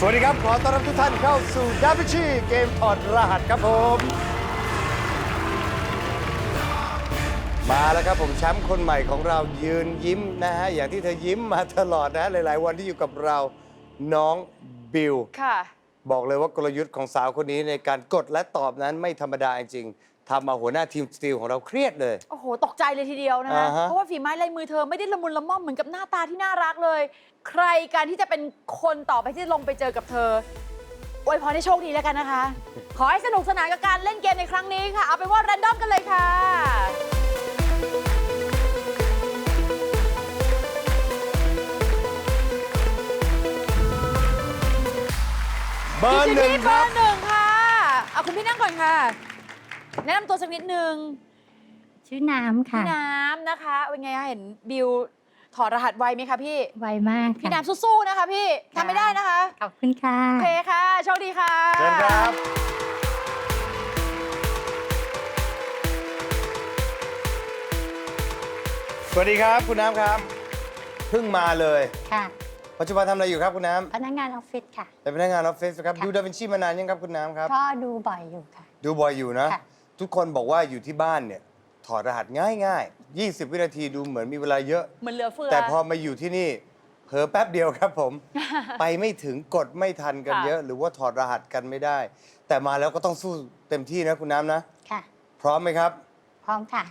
สวัสดีครับ ขอต้อนรับทุกท่านเข้าสู่ดาวิชีเกมถอดรหัสครับผม มาแล้วครับผมแชมป์คนใหม่ของเรายืนยิ้มนะฮะ อย่างที่เธอยิ้มมาตลอดนะฮะหลายๆ วันที่อยู่กับเราน้องบิว ค่ะ บอกเลยว่ากลยุทธ์ของสาวคนนี้ในการกดและตอบนั้นไม่ธรรมดาจริงๆ ทำมาหัวหน้าทีมสตีลของเราเครียดเลย โอ้โห ตกใจเลยทีเดียวนะคะอ่าฮะ เพราะว่าฝีไม้ลายมือเธอไม่ได้ละมุนละม่อมเหมือนกับหน้าตาที่น่ารักเลย ใครการที่จะเป็นคนต่อไปที่จะลงไปเจอกับเธออวยพรให้โชคดีแล้วกันนะคะ ขอให้สนุกสนานกับการเล่นเกมในครั้งนี้ค่ะ เอาเป็นว่าแรนดอมกันเลยค่ะ เบอร์หนึ่งที่คเบอรับ ร์หนึ่งค่ะ เอาคุณพี่นั่งก่อนค่ะ แนะนำตัวสักนิดนึงชื่อน้ำค่ะพี่น้ำนะคะเป็นไงคะเห็นบิวถอดรหัสไวไหมคะพี่ ไวมากพี่ค่ะ น้ำสู้ๆนะคะพี่ทำไม่ได้นะคะ ขอบคุณค่ะ โอเคค่ะ โชคดีค่ะ เชิญครับ สวัสดีครับคุณน้ำครับ เพิ่งมาเลย ค่ะ ปัจจุบันทำอะไรอยู่ครับคุณน้พนักงานออฟฟิศค่ะำเป็นพนักงานออฟฟิศครับ ค่ะ ดูดาวินชีมานานยังครับคุณน้ำครับ ก็ดูบ่อยอยู่ค่ะ ดูบ่อยอยู่นะ ค่ะ ทุกคนบอกว่าอยู่ที่บ้านเนี่ย ถอดรหัสง่ายๆ20 วินาทีดูเหมือนมีเวลาเยอะเหมือนเหลือเฟือ แต่พอมาอยู่ที่นี่เผลอแป๊บเดียวครับผม ไปไม่ถึงกดไม่ทันกันค่ะ เยอะ หรือว่าถอดรหัสกันไม่ได้ แต่มาแล้วก็ต้องสู้เต็มที่นะคุณน้ำนะ ค่ะ พร้อมไหมครับ พร้อมค่ะ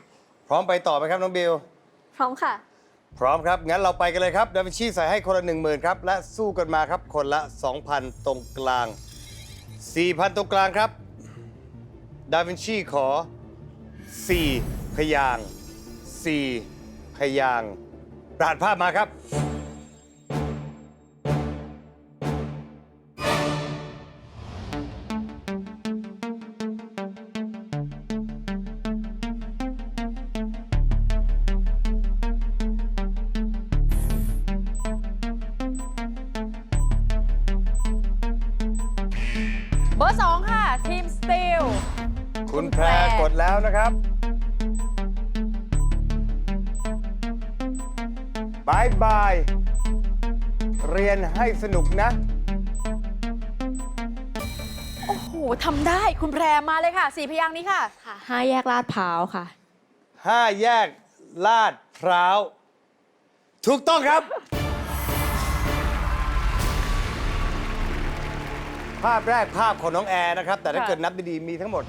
พร้อมไปต่อไหมครับน้องบิว พร้อมค่ะ พร้อมครับ งั้นเราไปกันเลยครับดาวินชีใส่ให้คนละ 1 0,000 ครับ และสู้กันมาครับ คนละ 2,000 ตรงกลาง 4,000 ตรงกลางครับ ดาวินชีขอ 4 พยางค์4พยางค์ปราดภาพมาครับ เบอร์สองค่ะ ทีมสตีล คุณแพรกดแล้วนะครับบายบาย เรียนให้สนุกนะ โอ้โหทำได้คุณแพรมาเลยค่ะสี่พยางค์นี้ค่ะค่ะห้าแยกลาดพร้าวค่ะ ห้าแยกลาดพร้าว ถูกต้องครับ ภาพแรกภาพของน้องแอร์นะครับ แต่ถ้าค่ะ เกิดนับดีๆมีทั้งหมด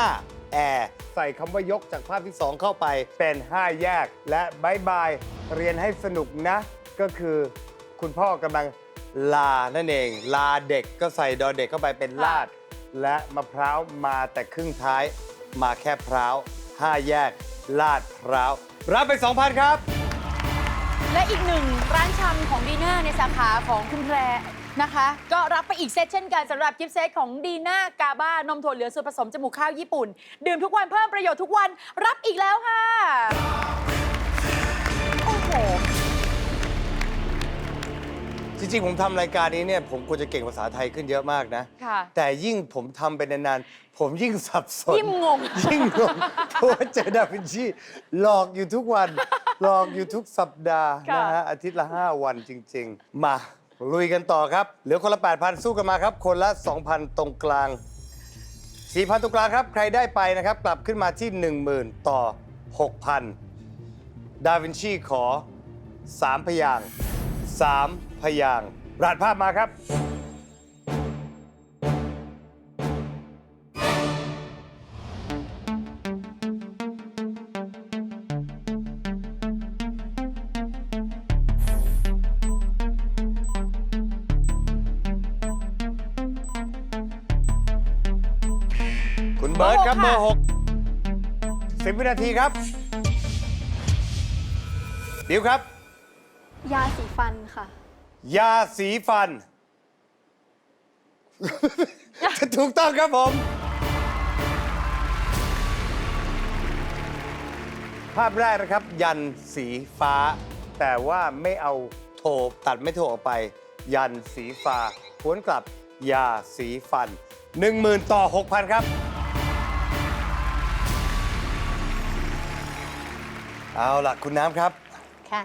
5 แอร์ ใส่คำว่ายกจากภาพที่ 2 เข้าไปเป็น 5 แยก และบายบายเรียนให้สนุกนะ ก็คือคุณพ่อกำลังลานั่นเอง ลาเด็กก็ใส่ดอเด็กเข้าไปเป็นลาด และมะพร้าวมาแต่ครึ่งท้าย มาแค่พร้าว 5 แยก ลาดพร้าว รับไป 2,000 ครับ และอีกหนึ่งร้านชำของดีน่าในสาขาของคุณแพร นะคะ ก็รับไปอีกเซตเช่นกันสำหรับกิฟต์เซตของดีน่ากาบ้านมถั่วเหลืองสูตรผสมจมูกข้าวญี่ปุ่น ดื่มทุกวันเพิ่มประโยชน์ทุกวันรับอีกแล้วค่ะ โอ้โห จริงๆ ผมทำรายการนี้เนี่ยผมควรจะเก่งภาษาไทยขึ้นเยอะมากนะ ค่ะ แต่ยิ่งผมทำไปนานๆ ผมยิ่งสับสน ยิ่งงง ยิ่งงงเพราะว่าเจอดาวินชีหลอกอยู่ทุกวัน หลอกอยู่ทุกสัปดาห์ค่ะ นะฮะอาทิตย์ละ 5 วันจริง ๆ มา ลุยกันต่อครับ เหลือคนละ 8,000 สู้กันมาครับ คนละ 2,000 ตรงกลาง 4,000 ตรงกลางครับ ใครได้ไปนะครับ กลับขึ้นมาที่ 10,000 ต่อ 6,000 ดาวินชีขอ 3 พยาง 3 พยางรหัสภาพมาครับ เบิร์ตครับเบเบออร์ร์หหกกสิบวินาทีครับบิวครับ ยาสีฟันค่ะ ยาสีฟัน ถูกต้องครับผม ภาพแรกนะครับ ยันสีฟ้า แต่ว่าไม่เอาโทตัดไม่โทออกไป ยันสีฟ้าหวนกลับยาสีฟัน 10,000 ต่อ 6,000 ครับ เอาล่ะ คุณน้ำครับ ค่ะ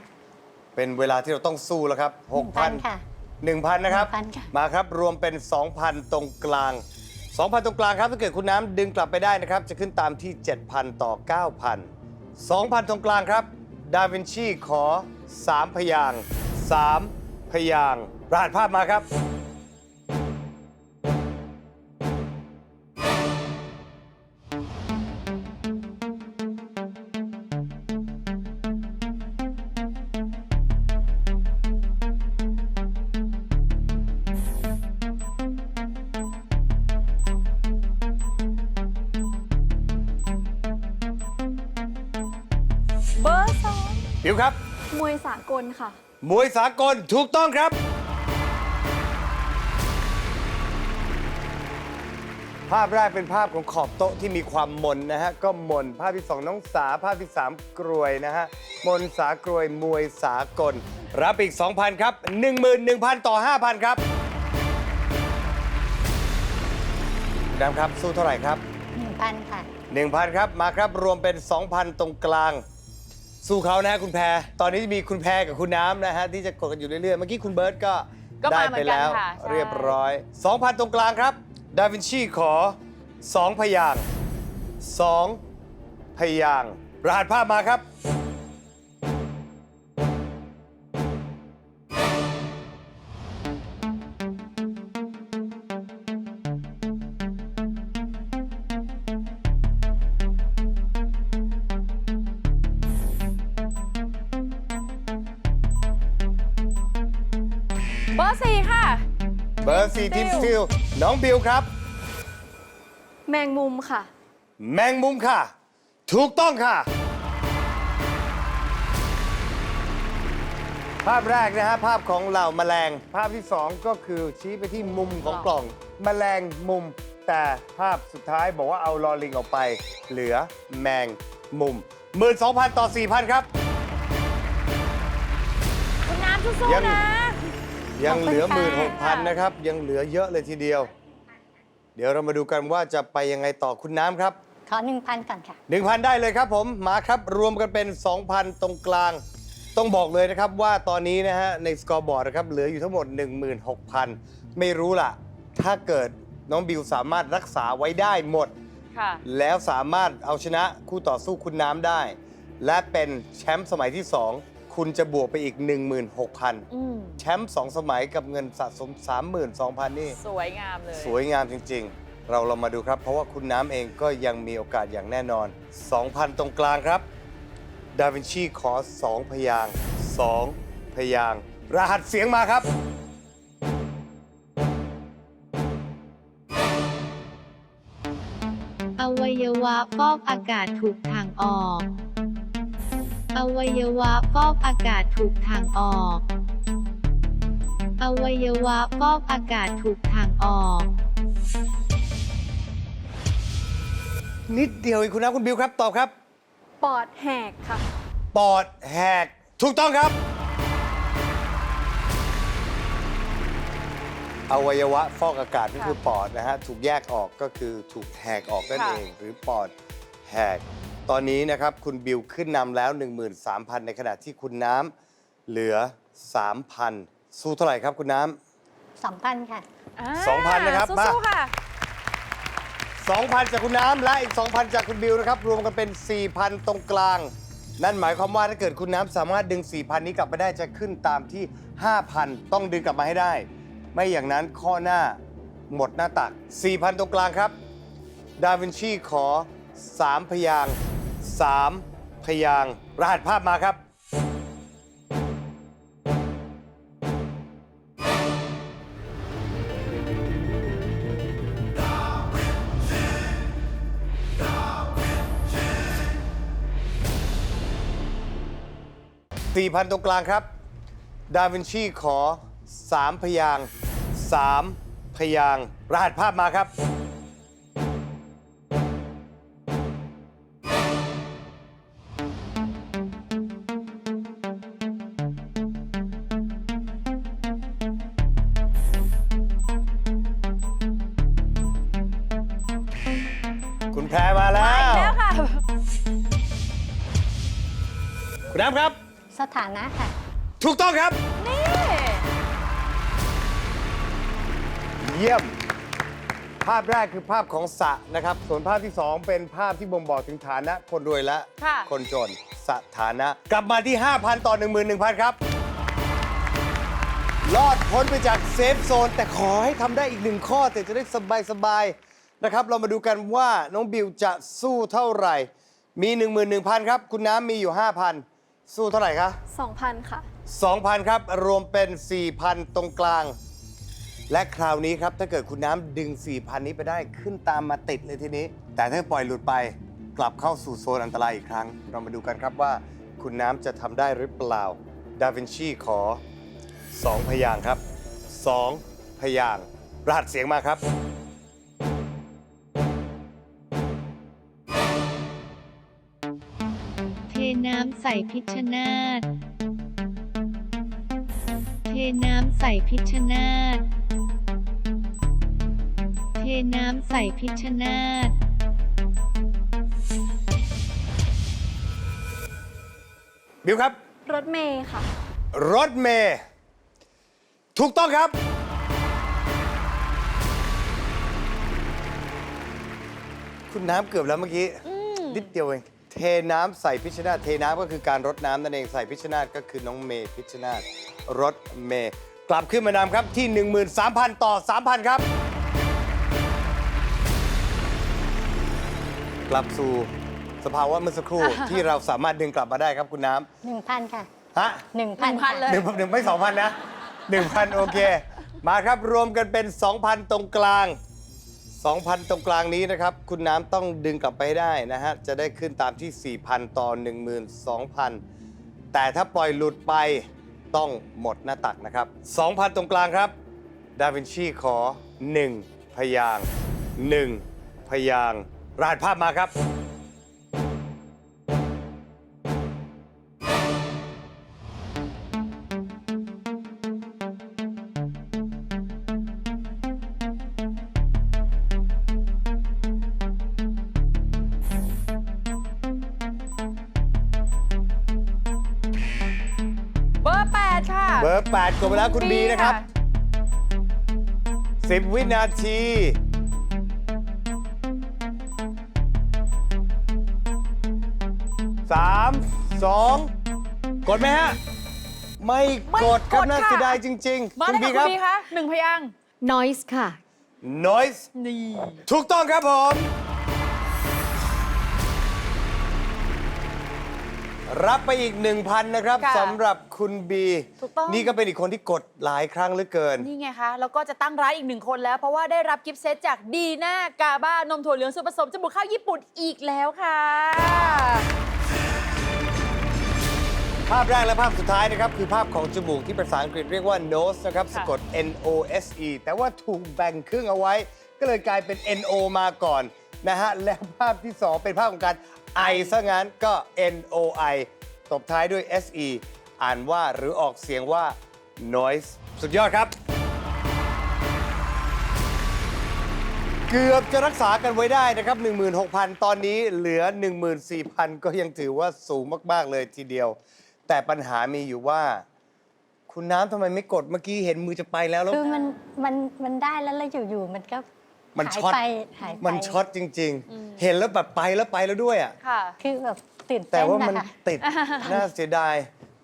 เป็นเวลาที่เราต้องสู้แล้วครับ6,000 ค่ะ 1,000 นะครับ 1,000ค่ะ มาครับ รวมเป็น 2,000 ตรงกลาง 2,000 ตรงกลางครับ ถ้าเกิดคุณน้ำดึงกลับไปได้นะครับ จะขึ้นตามที่ 7,000 ต่อ 9,000 2,000 ตรงกลางครับ ดาวินชีขอ 3 พยางค์3พยางค์รหัสภาพมาครับเบ บิวครับ มวยสากลค่ะ มวยสากลถูกต้องครับ ภาพแรกเป็นภาพของขอบโต๊ะที่มีความมนนะฮะ ก็มน ภาพที่2น้องสา ภาพที่3กรวยนะฮะ มนสากรวยมวยสากล รับอีก 2,000 ครับ 11,000 ต่อ 5,000 ครับคุณดำครับ สู้เท่าไหร่ครับ1,000ค่ะ 1,000 ครับ มาครับ รวมเป็น 2,000 ตรงกลาง สู้เขานะฮะคุณแพร ตอนนี้มีคุณแพรกับคุณน้ำนะฮะที่จะกดกันอยู่เรื่อยๆ เมื่อกี้คุณเบิร์ตก็ก็ได้มาเหมืไปอนกันแล้ว ค่ะใช่ เรียบร้อย 2,000 ตรงกลางครับ ดาวินชีขอ 2 พยางค์2พยางค์รหัสภาพมาครับ เบอร์สี่ค่ะ เบอร์สี่ทีมสสติติลลน้องบิวครับ แมงมุมค่ะ แมงมุมค่ะ ถูกต้องค่ะ ภาพแรกนะฮะภาพของเหล่าแมลง ภาพที่2ก็คือชี้ไปที่มุมของกล่อง แมลงมุม แต่ภาพสุดท้ายบอกว่าเอาลอลิงออกไป เหลือแมงมุม 12,000 ต่อ 4,000 ครับ คุณน้ำสู้ยังๆนะ ยังเหลือขอบคุณค่ะ16,000นะครับ ยังเหลือเยอะเลยทีเดียว เดี๋ยวเรามาดูกันว่าจะไปยังไงต่อคุณน้ำครับ ขอ 1,000 ก่อนค่ะ 1,000 ได้เลยครับผมมาครับรวมกันเป็น 2,000 ตรงกลาง ต้องบอกเลยนะครับว่าตอนนี้นะฮะในสกอร์บอร์ดนะครับเหลืออยู่ทั้งหมด 16,000 ไม่รู้ล่ะ ถ้าเกิดน้องบิวสามารถรักษาไว้ได้หมด ค่ะ แล้วสามารถเอาชนะคู่ต่อสู้คุณน้ำได้ และเป็นแชมป์สมัยที่2 คุณจะบวกไปอีก 16,000 อืมแชมป์2สมัยกับเงินสะสม 32,000 นี่ สวยงามเลย สวยงามจริง ๆ เราเรามาดูครับ เพราะว่าคุณน้ำเองก็ยังมีโอกาสอย่างแน่นอน 2,000 ตรงกลางครับ ดาวินชีขอ 2 พยางค์2พยางค์รหัสเสียงมาครับ อวัยวะฟอกอากาศถูกทางออก อวัยวะฟอกอากาศถูกทางออก อวัยวะฟอกอากาศถูกทางออก นิดเดียวเองคุณน้ำคุณบิวครับ ตอบครับ ปอดแหกค่ะ ปอดแหกถูกต้องครับ อวัยวะฟอกอากาศก็คือปอดนะฮะ ถูกแยกออกก็คือถูกแหกออกนั่นค่ะ เอง หรือปอดแหก ตอนนี้นะครับคุณบิวขึ้นนำแล้ว 13,000 ในขณะที่คุณน้ำเหลือ 3,000 สู้เท่าไหร่ครับคุณน้2,000ค่ะา2,000นะครับมา สู้ๆค่ะำ2,000 จากคุณน้ำและอีก 2,000 จากคุณบิวนะครับ รวมกันเป็น 4,000 ตรงกลาง นั่นหมายความว่าถ้าเกิดคุณน้ำสามารถดึง 4,000 นี้กลับมาได้จะขึ้นตามที่ 5,000 ต้องดึงกลับมาให้ได้ ไม่อย่างนั้นข้อหน้าหมดหน้าตัก 4,000 ตรงกลางครับ ดาวินชีขอ 3 พยางค์ 3 พยางรหัสภาพมาครับสี่พันตรงกลางครับ ดาวินชีขอ 3 พยางค์3พยางรหัสภาพมาครับ นะค่ะ ถูกต้องครับ นี่เยี่ยม ภาพแรกคือภาพของสระนะครับ ส่วนภาพที่ 2 เป็นภาพที่บ่งบอกถึงฐานะคนรวยและค่ะ คนจนสถานะ กลับมาที่ 5,000 ต่อ 11,000 ครับ รอดพ้นไปจากเซฟโซน แต่ขอให้ทำได้อีกหนึ่งข้อ แต่จะได้สบายๆนะครับ เรามาดูกันว่าน้องบิวจะสู้เท่าไหร่ มี 11,000 ครับ คุณน้ำมีอยู่ 5,000 สู้เท่าไหร่คะ2,000 ค่ะ 2,000 ครับ รวมเป็น 4,000 ตรงกลาง และคราวนี้ครับ ถ้าเกิดคุณน้ำดึง 4,000 นี้ไปได้ขึ้นตามมาติดเลยทีนี้ แต่ถ้าปล่อยหลุดไปกลับเข้าสู่โซนอันตรายอีกครั้ง เรามาดูกันครับว่า คุณน้ำจะทำได้หรือเปล่า ดาวินชีขอ 2 พยางค์ครับ 2 พยางค์รหัสเสียงมาครับ พิชชนาธเทน้ำใส่พิชชนาธเทน้ำใส่พิชชนาธบิวครับ รถเมย์ค่ะ รถเมย์ถูกต้องครับ คุณน้ำเกือบแล้วเมื่อกี้ นิดเดียวเอง เทน้ำใส่พิชชนาธเทน้ำก็คือการรดน้ำนั่นเองใส่พิชชนาธก็คือน้องเมย์พิชชนาธรถเมย์กลับขึ้นมานำครับที่ 13,000 ต่อ 3,000 ครับ กลับสู่สภาวะเมื่อสักครู่ ที่เราสามารถดึงกลับมาได้ครับคุณน้1,000ค่ะำฮะ1,000 1,000เลยหนึ่งหนึ่งไม่สองพันนะหนึ่งพันโอเค มาครับรวมกันเป็น2,000ตรงกลาง 2,000 ตรงกลางนี้นะครับ คุณน้ำต้องดึงกลับไปให้ได้นะฮะ จะได้ขึ้นตามที่ 4,000 ต่อ 12,000 แต่ถ้าปล่อยหลุดไปต้องหมดหน้าตักนะครับ 2,000 ตรงกลางครับ ดาวินชีขอ 1 พยาง 1 พยางรหัสภาพมาครับ เบอร์8กดไปแล้วคุณบีนะครับ 10 วินาที3 2กดไหมฮะ ไม่ไม่กดครับกดน่าค่ะเสียดายจริงมาๆคุณเลยบีค่ะคคุรับ ณบีคะหนึ่งพยางค์ noise ค่ะ noise นี่ ถูกต้องครับผม รับไปอีก 1,000 นะครับค่ะสำหรับคุณบีถูกต้อง นี่ก็เป็นอีกคนที่กดหลายครั้งเหลือเกิน นี่ไงคะ แล้วก็จะตั้งร้านอีกหนึ่งคนแล้ว เพราะว่าได้รับกิฟต์เซตจากดีน่ากาบ้านมถั่วเหลืองสูตรผสมจมูกข้าวญี่ปุ่นอีกแล้วค่ะ ภาพแรกและภาพสุดท้ายนะครับ คือภาพของจมูกที่ภาษาอังกฤษเรียกว่า nose นะครับค่ะสะกด N O S E แต่ว่าถูกแบ่งครึ่งเอาไว้ ก็เลยกลายเป็น N O มาก่อนนะฮะ และภาพที่ 2 เป็นภาพของการ I ซะงั้นก็ N O I ตบท้ายด้วย S E อ่านว่าหรือออกเสียงว่า noise สุดยอดครับ เกือบจะรักษากันไว้ได้นะครับ 16,000 ตอนนี้เหลือ 14,000 ก็ยังถือว่าสูงมาก ๆ เลยทีเดียว แต่ปัญหามีอยู่ว่า คุณน้ำทำไมไม่กดเมื่อกี้เห็นมือจะไปแล้วแล้ว คือมันมันมันได้แล้วแล้วอยู่ๆมันก็ มันหายช็อตไปหายไป มันช็อตจริง ๆ เห็นแล้วแบบไปแล้วไปแล้วด้วยอะ ค่ะ คือแบบตื่นแต่เต้นว่านะมันคะติด น่าเสียดาย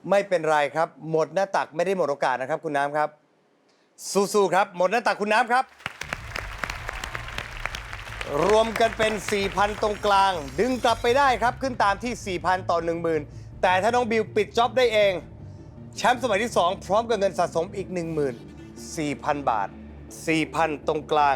ไม่เป็นไรครับ หมดหน้าตักไม่ได้หมดโอกาสนะครับ คุณน้ำครับ สู้ๆครับ หมดหน้าตักคุณน้ำครับ รวมกันเป็น 4,000 ตรงกลาง ดึงกลับไปได้ครับ ขึ้นตามที่ 4,000 ต่อ 10,000 แต่ถ้าน้องบิวปิดจ็อบได้เอง แชมป์สมัยที่ 2 พร้อมกับเงินสะสมอีก14,000 บาท 4,000 ตรงกลาง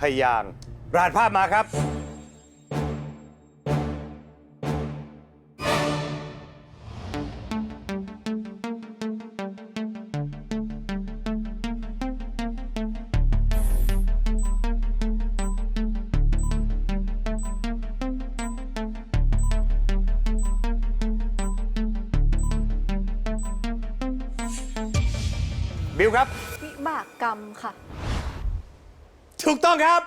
พยางค์รหัสภาพมาครับ บิวครับ วิบากกรรมค่ะ ถูกต้องครับ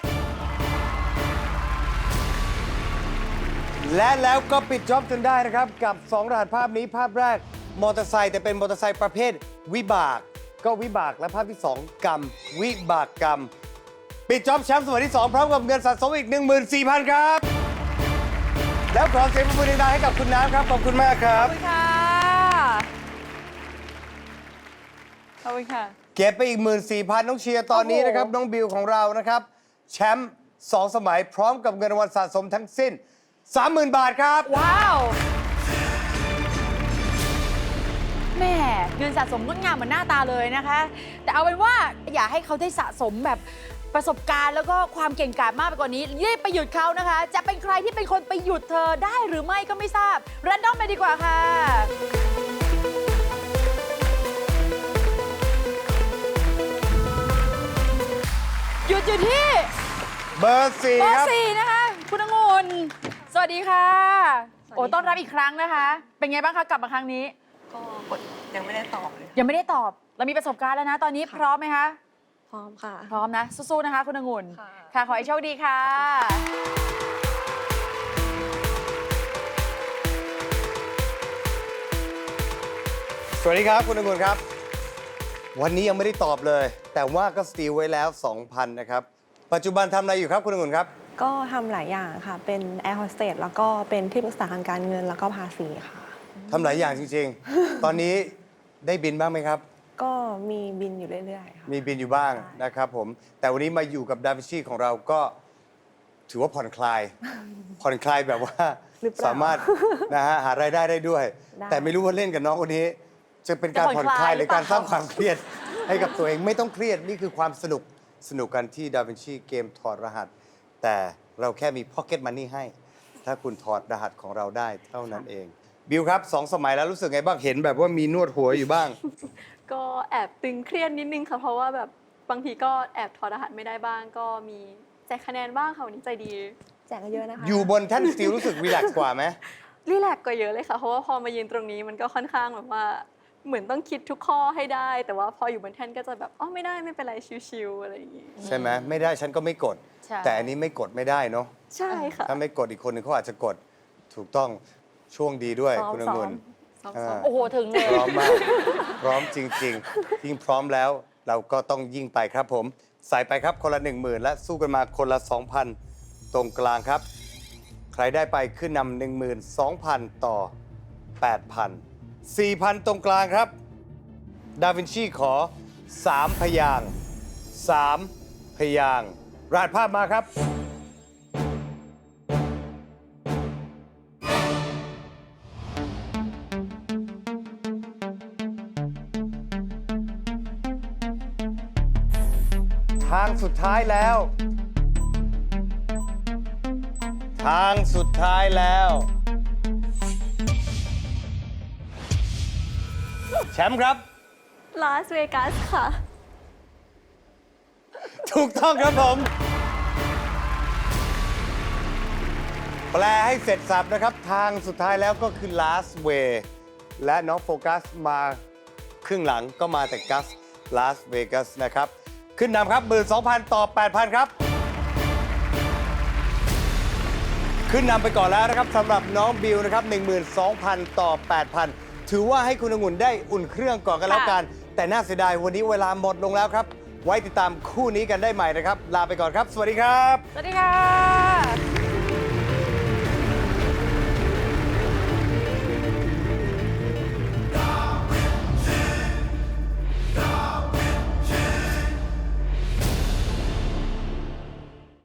และแล้วก็ปิดจ็อบจนได้นะครับ กับ 2รหัสภาพนี้ภาพแรกมอเตอร์ไซค์แต่เป็นมอเตอร์ไซค์ประเภทวิบาก ก็วิบากและภาพที่ 2 กรรม วิบากกรรม ปิดจ็อบแชมป์สมัยที่ 2 พร้อมกับเงินสะสมอีก 14,000 ครับ แล้วขอเสียงปรบมือดังๆให้กับคุณน้ำครับ ขอบคุณมากครับ ขอบคุณค่ะ ขอบคุณค่ะ เก็บไปอีก 14,000 น้องเชียร์ตอนนี้โอ้โหนะครับ น้องบิวของเรานะครับ แชมป์2สมัยพร้อมกับเงินรางวัลสะสมทั้งสิ้น 30,000 บาทครับ ว้าวแม่เงินสะสมงดงามเหมือนหน้าตาเลยนะคะ แต่เอาเป็นว่าอย่าให้เขาได้สะสมแบบประสบการณ์แล้วก็ความเก่งกาจมากไปกว่านี้รีบไปหยุดเขานะคะ จะเป็นใครที่เป็นคนไปหยุดเธอได้หรือไม่ก็ไม่ทราบรันดอมไปดีกว่าค่ะ หยุดอยู่ที่เบอร์สี่เบอครับ ร์สี่นะคะ คุณองุ่นสวัสดีค่ะ โอ้ต้อนรับอีกครั้งนะคะ เป็นไงบ้างคะกลับมาครั้งนี้ ก็กดยังไม่ได้ตอบเลย ยังไม่ได้ตอบเรามีประสบการณ์แล้วนะ ตอนนี้พร้อมไหมคะ พร้อมค่ะ พร้อมนะ สู้ๆนะคะ คุณองุ่นค่ะ ค่ะ ขอให้โชคดีค่ะ สวัสดีครับ คุณองุ่นครับ วันนี้ยังไม่ได้ตอบเลย แต่ว่าก็สตีลไว้แล้ว 2,000 นะครับ ปัจจุบันทำอะไรอยู่ครับคุณองุ่นครับ ก็ทำหลายอย่างค่ะ เป็นแอร์โฮสเตสแล้วก็เป็นที่ปรึกษาทางการเงินแล้วก็ภาษีค่ะ ทำหลายอย่างจริง ๆ ตอนนี้ได้บินบ้างไหมครับ ก็มีบินอยู่เรื่อยๆค่ะ มีบินอยู่บ้างนะครับผม แต่วันนี้มาอยู่กับดาวินชีของเราก็ถือว่าผ่อนคลาย ผ่อนคลายแบบว่าหรือเปล่าสามารถนะฮะหารายได้ได้ด้วย ได้ แต่ไม่รู้ว่าเล่นกับน้องคนนี้ จะเป็นการจะผ่ผ่ออนนคคลาลายยหรือการหรือเปล่าสร้างความเครียดให้กับตัวเองไม่ต้องเครียดนี่คือความสนุกสนุกกันที่ดาวินชีเกมถอดรหัส แต่เราแค่มีพ็อกเก็ตมันนี่ให้ ถ้าคุณถอดรหัสของเราได้เท่านั้นเอง บิวครับสองสมัยแล้วรู้สึกไงบ้างเห็นแบบว่ามีนวดหัวอยู่บ้าง ก็แอบตึงเครียดนิดนึงค่ะ เพราะว่าแบบบางทีก็แอบถอดรหัสไม่ได้บ้าง ก็มีแจกคะแนนบ้างค่ะวันนี้ใจดี แจกเยอะนะคะ อยู่บนแท่นสตีลรู้สึกรีแลกซ์กว่าไหมรีแลกซ์กว่าเยอะเลยค่ะ เพราะว่าพอมายืนตรงนี้มันก็ค่อนข้างแบบว่า เหมือนต้องคิดทุกข้อให้ได้ แต่ว่าพออยู่บนแท่นก็จะแบบอ๋อไม่ได้ไม่เป็นไรชิวๆอะไรอย่างงี้ใช่ไหมไม่ได้ฉันก็ไม่กด ใช่ แต่อันนี้ไม่กดไม่ได้เนาะใช่ค่ะถ้าไม่กดอีกคนหนึ่งเขาอาจจะกดถูกต้องช่วงดีด้วยซ้อมคุณอซ้อมงุ่น ซ้อมอ่าซ้อมโอ้โห ถึงเลย พร้อมมาก พร้อมจริง ๆ ยิ่งพร้อมแล้วเราก็ต้องยิ่งไปครับผม ใส่ไปครับคนละ 1 0,000 และสู้กันมาคนละ 2,000 ตรงกลางครับ ใครได้ไปขึ้นนำ12,000 ต่อ 8,000 4,000 ตรงกลางครับ ดาวินชีขอ 3 พยางค์3พยางค์รหัสภาพมาครับ ทางสุดท้ายแล้ว ทางสุดท้ายแล้ว แชมป์ครับ ลาสเวกัสค่ะ ถูกต้องครับผม แปลให้เสร็จสับนะครับ ทางสุดท้ายแล้วก็คือ last way และน้องโฟกัสมาครึ่งหลังก็มาแต่กัส Las Vegas นะครับ ขึ้นนำครับ 12,000 ต่อ 8,000 ครับ ขึ้นนำไปก่อนแล้วนะครับสำหรับน้องบิวนะครับ 12,000 ต่อ 8,000 ถือว่าให้คุณองุ่นได้อุ่นเครื่องก่อนกันแล้วกัน แต่น่าเสียดายวันนี้เวลาหมดลงแล้วครับ ไว้ติดตามคู่นี้กันได้ใหม่นะครับ ลาไปก่อนครับ สวัสดีครับ สวัสดีค่ะ